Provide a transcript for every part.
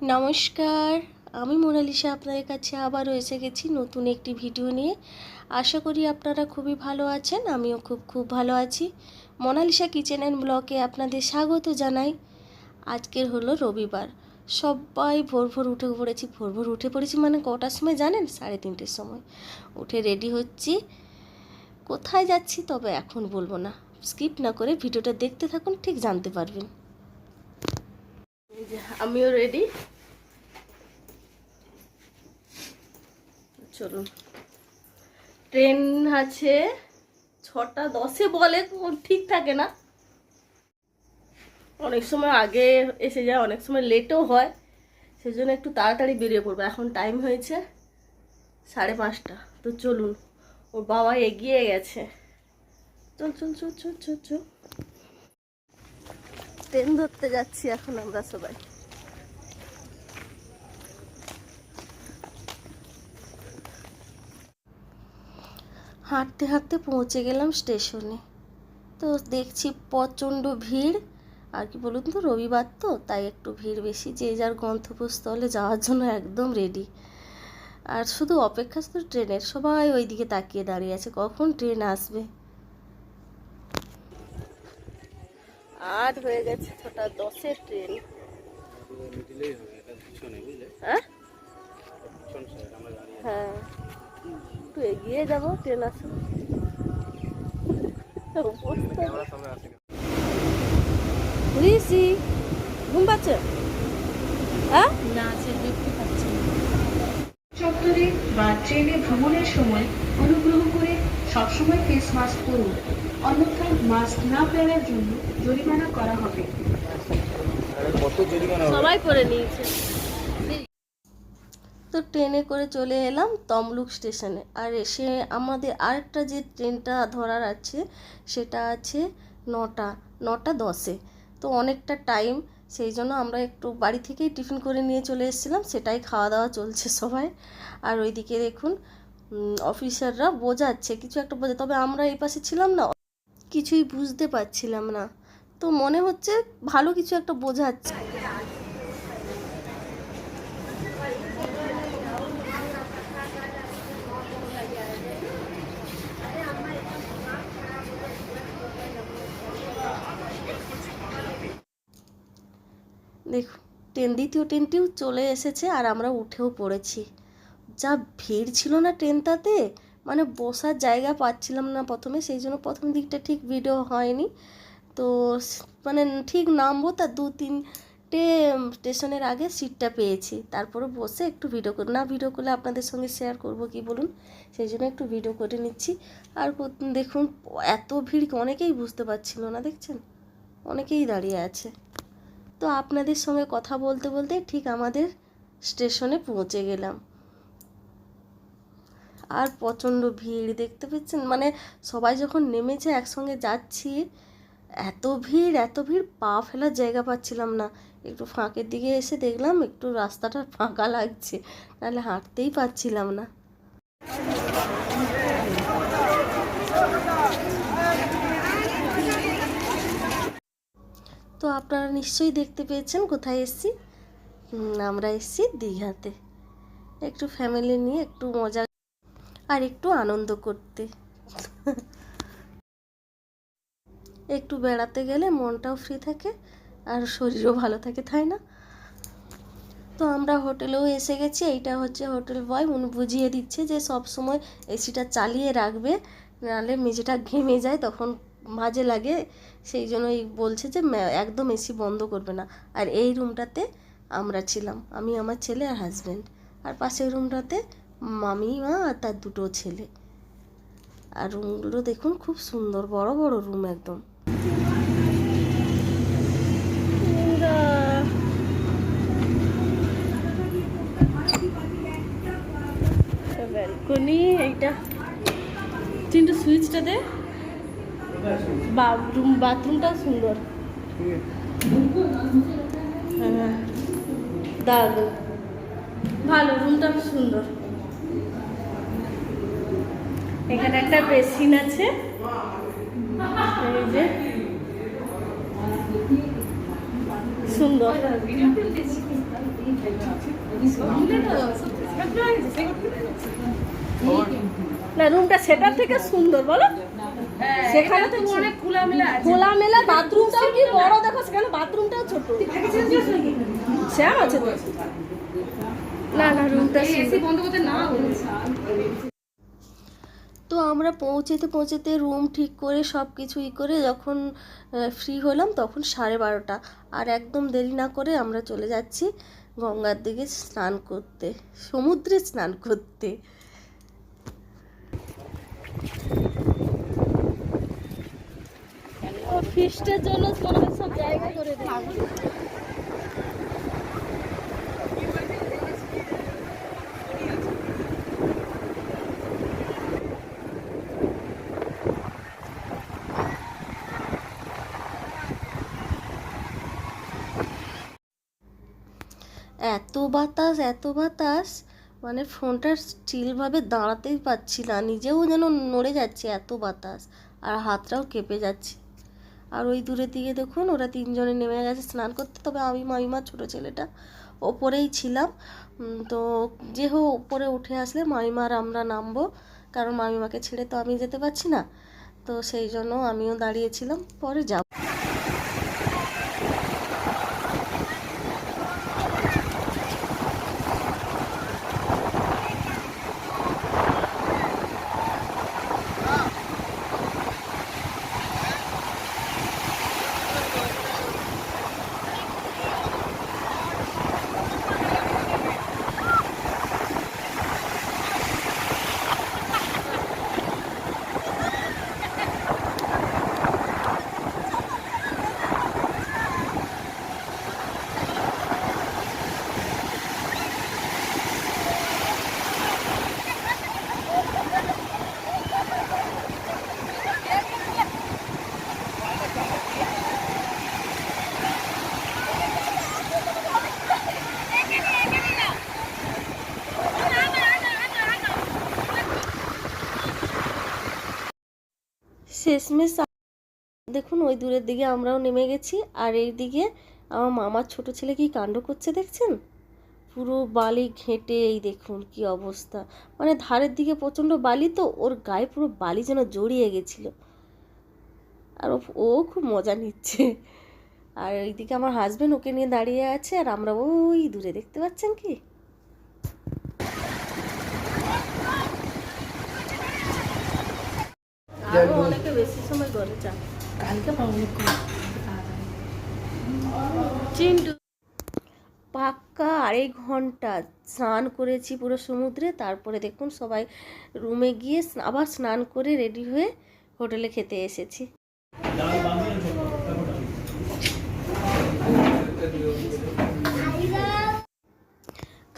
নমস্কার, আমি মোনালিসা আপনাদের কাছে আবারও এসে গেছি নতুন একটি ভিডিও নিয়ে। আশা করি আপনারা খুবই ভালো আছেন, আমিও খুব খুব ভালো আছি। মোনালিসা কিচেন অ্যান্ড ব্লকে আপনাদের স্বাগত জানাই। আজকের হলো রবিবার, সবাই ভোর ভোর উঠে পড়েছি, ভোর ভোর উঠে পড়েছি মানে কটার সময় জানেন? সাড়ে তিনটের সময়। উঠে রেডি হচ্ছি। কোথায় যাচ্ছি তবে এখন বলব না স্কিপ না করে ভিডিওটা দেখতে থাকুন, ঠিক জানতে পারবেন। আমিও রেডি চলুন ট্রেন আছে ছটা দশে বলে ঠিক থাকে না। অনেক সময় আগে এসে যায়, অনেক সময় লেটও হয়। সেজন্য একটু তাড়াতাড়ি বেরিয়ে পড়ব। এখন টাইম হয়েছে সাড়ে পাঁচটা। তো চলুন, ওর বাবা এগিয়ে গেছে। চল চল চল চল চল চল। ট্রেন ধরতে যাচ্ছি এখন আমরা সবাই। হাঁটতে হাঁটতে পৌঁছে গেলাম স্টেশনে। তো দেখছি প্রচণ্ড ভিড়। আর কি বলুন তো, রবিবার তো, তাই একটু ভিড় বেশি। যে যার গন্তব্যস্থলে যাওয়ার জন্য একদম রেডি আর শুধু অপেক্ষা শুধু ট্রেনের, সবাই ওই দিকে তাকিয়ে দাঁড়িয়ে আছে। কখন ট্রেন আসবে? আট হয়ে গেছে ছটা দশের ট্রেন। হ্যাঁ? হ্যাঁ। একটু এগিয়ে যাব, ট্রেন আসবে অবস্থা। আমরা সামনে আসি ঋষি ঘুম পাচ্ছে হ্যাঁ চত্বরে বা ট্রেনে ভ্রমণের সময় অনুগ্রহ করে সবসময় ফেস মাস্ক পরুন। অন্যথায় মাস্ক না পরার জন্য জরিমানা করা হবে। সবাই করে নিয়েছে। তো ট্রেনে করে চলে এলাম তমলুক স্টেশনে। আর এসে আমাদের আরেকটা যে ট্রেনটা ধরার আছে সেটা আছে নটা নটা দশে। তো অনেকটা টাইম সেই জন্য আমরা একটু বাড়ি থেকেই টিফিন করে নিয়ে চলে এসেছিলাম, সেটাই খাওয়া দাওয়া চলছে সবাই। আর ওইদিকে দেখুন অফিসাররা বোঝাচ্ছে, কিছু একটা বোঝা, তবে আমরা এই পাশে ছিলাম না, কিছুই বুঝতে পারছিলাম না। তো মনে হচ্ছে ভালো কিছু একটা বোঝাচ্ছে দেখুন ট্রেন, দ্বিতীয় ট্রেনটিও চলে এসেছে আর আমরা উঠেও পড়েছি। যা ভিড় ছিল না ট্রেনটাতে মানে বসার জায়গা পাচ্ছিলাম না প্রথমে, সেই জন্য প্রথম দিকটা ঠিক ভিডিও হয়নি। তো মানে ঠিক নামবো তার দু তিনটে স্টেশনের আগে সিটটা পেয়েছি। তারপরে বসে একটু ভিডিও করি, না ভিডিও করলে আপনাদের সঙ্গে শেয়ার করব কি বলুন? সেই জন্য একটু ভিডিও করে নিচ্ছি। আর দেখুন, এত ভিড় অনেকেই বুঝতে পারছিল না, দেখছেন? অনেকেই দাঁড়িয়ে আছে। তো আপনাদের সঙ্গে কথা বলতে বলতে ঠিক আমাদের স্টেশনে পৌঁছে গেলাম। আর প্রচণ্ড ভিড় দেখতে পাচ্ছেন? মানে সবাই যখন নেমেছে একসঙ্গে যাচ্ছি, এত ভিড় এত ভিড়, পা ফেলার জায়গা পাচ্ছিলাম না। একটু ফাঁকের দিকে এসে দেখলাম একটু রাস্তাটা ফাঁকা লাগছে নাহলে হাঁটতেই পারছিলাম না। তো আপনারা নিশ্চয়ই দেখতে পেয়েছেন কোথায় এসেছি। আমরা এসেছি দীঘাতে। একটু ফ্যামিলি নিয়ে একটু মজা আর একটু আনন্দ করতে। একটু বেড়াতে গেলে মনটাও ফ্রি থাকে আর শরীরও ভালো থাকে, তাই না? তো আমরা হোটেলেও এসে গেছি, এইটা হচ্ছে হোটেল বয়। উনি বুঝিয়ে দিচ্ছে যে সব সময় এসিটা চালিয়ে রাখবে, নাহলে মেঝেটা ঘেমে যায়, তখন মাঝে লাগে, সেই জন্যই বলছে যে একদম এসি বন্ধ করবে না। আর এই রুমটাতে আমরা ছিলাম, আমি, আমার ছেলে আর হাজব্যান্ড আর পাশের রুমটাতে মামি, মা আর তার দুটো ছেলে। আর রুমগুলো দেখুন, খুব সুন্দর, বড় বড় রুম একদম। ব্যালকনি এইটা। তিনটে সুইচটা দে। বাথরুম বাথরুমটাও সুন্দর। হ্যাঁ। দারুণ ভালো, রুমটা সুন্দর। এখানে একটা বেসিন আছে। সুন্দর। না, রুমটা সেটার থেকে সুন্দর, বলো। সেখানে তো অনেক খোলামেলা আছে। খোলামেলা বাথরুমটাও কি বড় দেখো সেখানে বাথরুমটাও ছোট। শ্যাম আছে তো? না না রুমটা এসি বন্ধ করতে না তো আমরা পৌঁছেতে পৌঁছেতে রুম ঠিক করে সব কিছু ই করে যখন ফ্রি হলাম তখন সাড়ে বারোটা। আর একদম দেরি না করে আমরা চলে যাচ্ছি গঙ্গার দিকে স্নান করতে সমুদ্রে স্নান করতে। ফিস্টের জন্য মনে হয় সব জায়গা করে এত বাতাস এত বাতাস মানে ফোনটা স্টিলভাবে দাঁড়াতেই পারছি না, নিজেও যেন নড়ে যাচ্ছে এত বাতাস, আর হাতটাও কেঁপে যাচ্ছে। আর ওই দূরের দিকে দেখুন, ওরা তিনজনে নেমে গেছে স্নান করতে। তবে আমি মামিমার ছোটো ছেলেটা, ওপরেই ছিলাম। তো যে হোক, ওপরে উঠে আসলে মামিমার আমরা নামবো, কারণ মামিমাকে ছেড়ে তো আমি যেতে পারছি না। তো সেই জন্য আমিও দাঁড়িয়েছিলাম পরে যাব। শেষমেশ দেখুন, ওই দূরের দিকে আমরাও নেমে গেছি। আর এই দিকে আমার মামার ছোট ছেলে কি কাণ্ড করছে দেখছেন? পুরো বালি ঘেঁটে, এই দেখুন কি অবস্থা। মানে ধারের দিকে প্রচণ্ড বালি তো, ওর গায়ে পুরো বালি যেন জড়িয়ে গেছিল। আর ও খুব মজা নিচ্ছে। আর এইদিকে আমার হাজবেন্ড ওকে নিয়ে দাঁড়িয়ে আছে, আর আমরা ওই দূরে, দেখতে পাচ্ছেন কি? আরও অনেকে বেশি সময় চান কালকে চিন্টু। পাক্কা আড়াই ঘণ্টা স্নান করেছি পুরো সমুদ্রে তারপরে দেখুন সবাই রুমে গিয়ে আবার স্নান করে রেডি হয়ে হোটেলে খেতে এসেছি।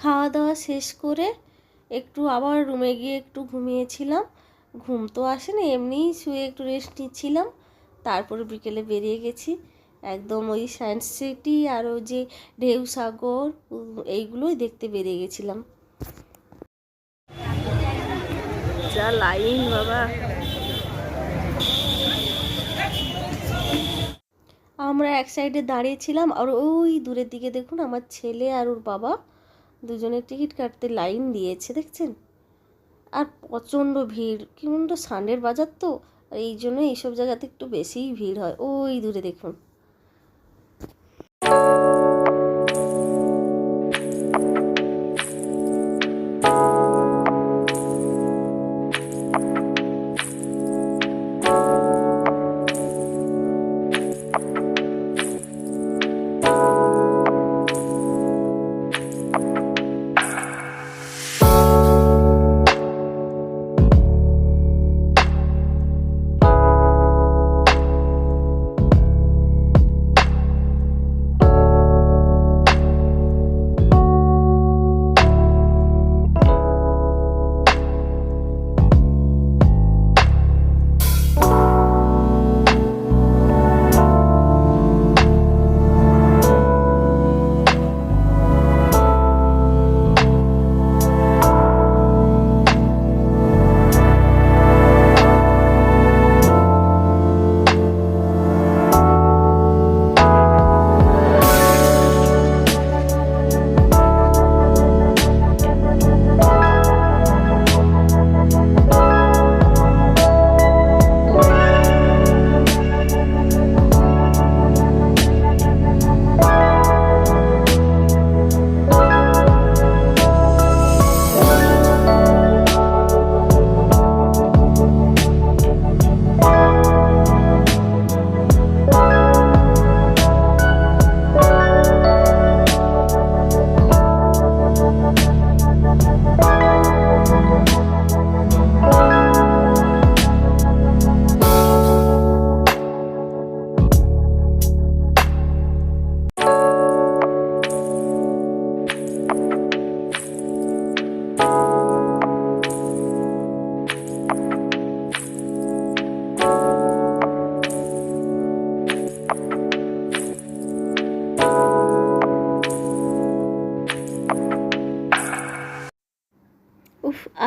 খাওয়া দাওয়া শেষ করে একটু আবার রুমে গিয়ে একটু ঘুমিয়েছিলাম। ঘুম তো আসেনি, এমনিই শুয়ে একটু রেস্ট নিচ্ছিলাম। তারপরে বিকেলে বেরিয়ে গেছি। একদম ওই সায়েন্স সিটি আর ওই যে ঢেউ সাগর, এইগুলোই দেখতে বেরিয়ে গেছিলাম। যা লাইন বাবা। আমরা এক সাইডে দাঁড়িয়েছিলাম আর ওই দূরের দিকে দেখুন আমার ছেলে আর ওর বাবা দুজনের টিকিট কাটতে লাইন দিয়েছে, দেখছেন? আর প্রচণ্ড ভিড়। কিন্তু সানডের বাজার তো এই জন্য এইসব জায়গাতে একটু বেশিই ভিড় হয়। ওই দূরে দেখুন।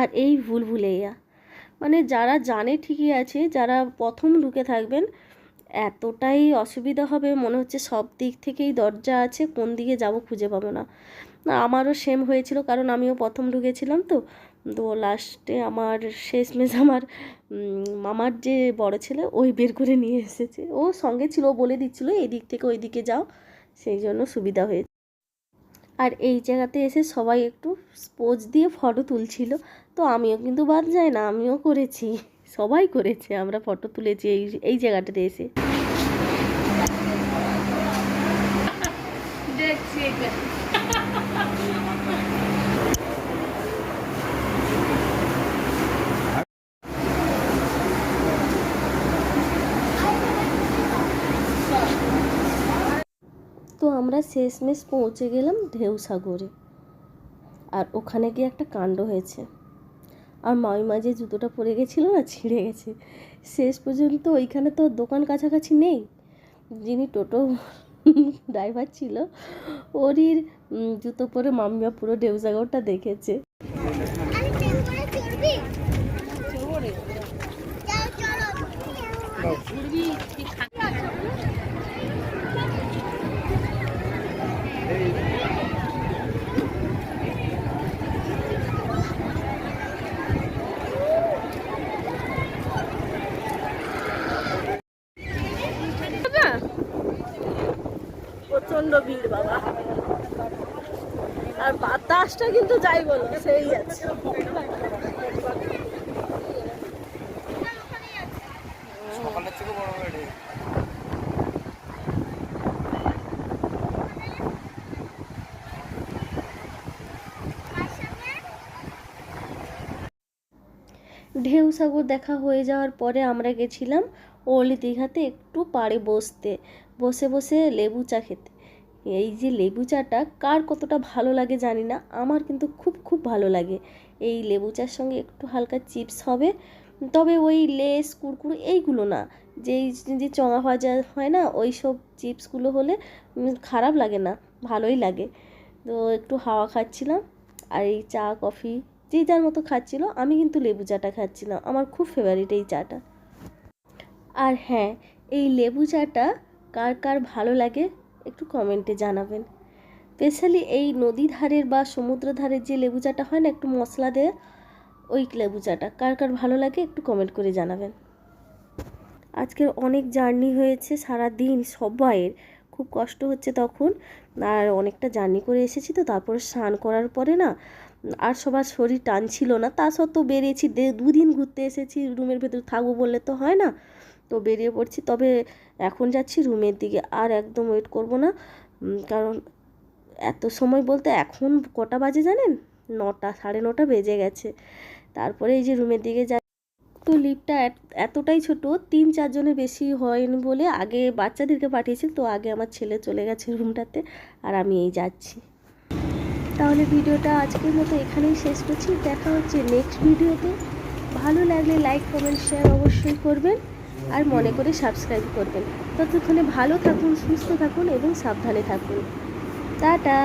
আর এই ভুল ভুলেইয়া। মানে যারা জানে ঠিকই আছে, যারা প্রথম ঢুকে থাকবেন, এতটাই অসুবিধা হবে, মনে হচ্ছে সব দিক থেকেই দরজা আছে, কোন দিকে যাব খুঁজে পাবো না। আমারও সেম হয়েছিল, কারণ আমিও প্রথম ঢুকেছিলাম তো। তো লাস্টে আমার শেষমেশ আমার মামার যে বড় ছেলে, ওই বের করে নিয়ে এসেছে। ও সঙ্গে ছিল বলে দিচ্ছিল, এই দিক থেকে ওই দিকে যাও। সেই জন্য সুবিধা হয়েছে। আর এই জায়গাতে এসে সবাই একটু স্পোজ দিয়ে ফটো তুলছিল। তো আমিও কিন্তু বাদ যায় না, আমিও করেছি। সবাই করেছে, আমরা ফটো তুলেছি এই এই জায়গাটাতে এসে। দেখছি আমরা শেষমেশ পৌঁছে গেলাম ঢেউসাগরে। আর ওখানে গিয়ে একটা কাণ্ড হয়েছে। আর মামিমা যে জুতোটা পরে গেছিল না, ছিঁড়ে গেছে। শেষ পর্যন্ত ওইখানে তো দোকান কাছাকাছি নেই। যিনি টোটো ড্রাইভার ছিল, ওরই জুতো পরে মামিমা পুরো ঢেউসাগরটা দেখেছে আমি ট্রেন করে চড়বি চলো চলো প্রচণ্ড ভিড় বাবা আর বাতাসটা কিন্তু যাই বলো সেই আছে। সকালের থেকে বড় হয়ে ঢেউসাগর দেখা হয়ে যাওয়ার পরে আমরা গেছিলাম ওল্ড দীঘাতে একটু পাড়ে বসতে। বসে বসে লেবু চা খেতে। এই যে লেবু চাটা কার কতটা ভালো লাগে জানি না, আমার কিন্তু খুব খুব ভালো লাগে। এই লেবু চার সঙ্গে একটু হালকা চিপস হবে, তবে ওই লেস, কুরকুর এইগুলো না। যেই, যে চঙা ভাজা হয় না, ওই সব চিপসগুলো হলে খারাপ লাগে না, ভালোই লাগে। তো একটু হাওয়া খাচ্ছিলাম, আর এই চা, কফি যে যার মতো খাচ্ছিল, আমি কিন্তু লেবু চাটা খাচ্ছিলাম, আমার খুব ফেভারিট এই চাটা। আর হ্যাঁ এই লেবু চাটা কার কার ভালো লাগে একটু কমেন্টে জানাবেন। স্পেশালি এই নদী ধারের বা সমুদ্র ধারের যে লেবু চাটা হয় না, একটু মশলা দেয়, ওই লেবু চাটা কার কার ভালো লাগে একটু কমেন্ট করে জানাবেন। আজকের অনেক জার্নি হয়েছে সারা দিন সবাইয়ের, খুব কষ্ট হচ্ছে তখন, আর অনেকটা জার্নি করে এসেছি তো, তারপরে স্নান করার পরে না, আর সবার শরীর টানছিল না, তা সত্ত্বেও বেরিয়েছি দুদিন ঘুরতে এসেছি, রুমের ভেতর থাকব বললে তো হয় না তো বেরিয়ে পড়ছি। তবে এখন যাচ্ছি রুমের দিকে। আর একদম ওয়েট করব না। কারণ এত সময় বলতে এখন কটা বাজে জানেন? নটা, সাড়ে নটা বেজে গেছে। তারপরে এই যে রুমের দিকে যা তো লিফটটা এতটাই ছোট, তিন চারজনের বেশি হয়নি বলে আগে বাচ্চাদেরকে পাঠিয়েছি, তো আগে আমার ছেলে চলে গেছে রুমটাতে, আর আমি এই যাচ্ছি। তাহলে ভিডিওটা আজকের মতো এখানেই শেষ করছি। দেখা হচ্ছে নেক্সট ভিডিওতে ভালো লাগলে লাইক কমেন্ট শেয়ার অবশ্যই করবেন। আর মনে করে সাবস্ক্রাইব করবেন। ততক্ষণে ভালো থাকুন সুস্থ থাকুন এবং সাবধানে থাকুন। টাটা!